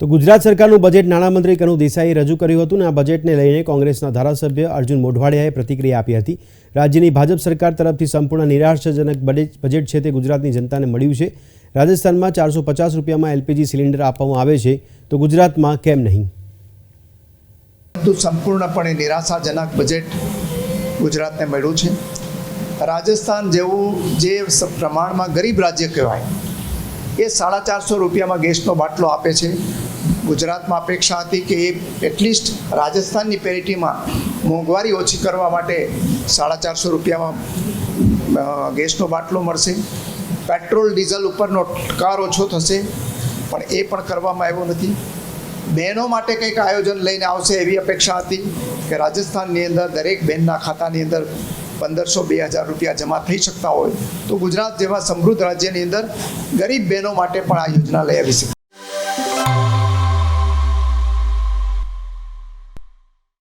તો ગુજરાત સરકારનું બજેટ નાણામંત્રી કનુ દેસાઈએ રજૂ કર્યું હતું અને આ બજેટને લઈને કોંગ્રેસના ધારાસભ્ય અર્જુન મોઢવાડિયાએ પ્રતિક્રિયા આપી હતી. રાજ્યની ભાજપ સરકાર તરફથી સંપૂર્ણ નિરાશાજનક બજેટ છે તે ગુજરાતની જનતાને મળ્યું છે. રાજસ્થાનમાં ચારસો પચાસ રૂપિયામાં એલપીજી સિલિન્ડર આપવામાં આવે છે. તો ગુજરાતમાં કેમ નહીં? બધું સંપૂર્ણપણે નિરાશાજનક બજેટ ગુજરાતને મળ્યું છે. રાજસ્થાન જેવું જે પ્રમાણમાં ગરીબ રાજ્ય કહેવાય, એ સાડા ચારસો રૂપિયામાં ગેસનો બાટલો આપે છે. ગુજરાતમાં અપેક્ષા હતી કે એ એટલીસ્ટ રાજસ્થાનની પેરિટીમાં મોંઘવારી ઓછી કરવા માટે સાડા ચારસો રૂપિયામાં ગેસનો બાટલો મળશે. પેટ્રોલ, ડીઝલ ઉપરનો કાર ઓછો થશે, પણ એ પણ કરવામાં આવ્યો નથી. બહેનો માટે કંઈક આયોજન લઈને આવશે એવી અપેક્ષા હતી કે રાજસ્થાનની અંદર દરેક બહેનના ખાતાની અંદર પંદરસો બે હજાર રૂપિયા જમા થઈ શકતા હોય. તો ગુજરાત જેવા સમૃદ્ધ રાજ્યની અંદર ગરીબ બહેનો માટે પણ આ યોજના લઈ આવી શકે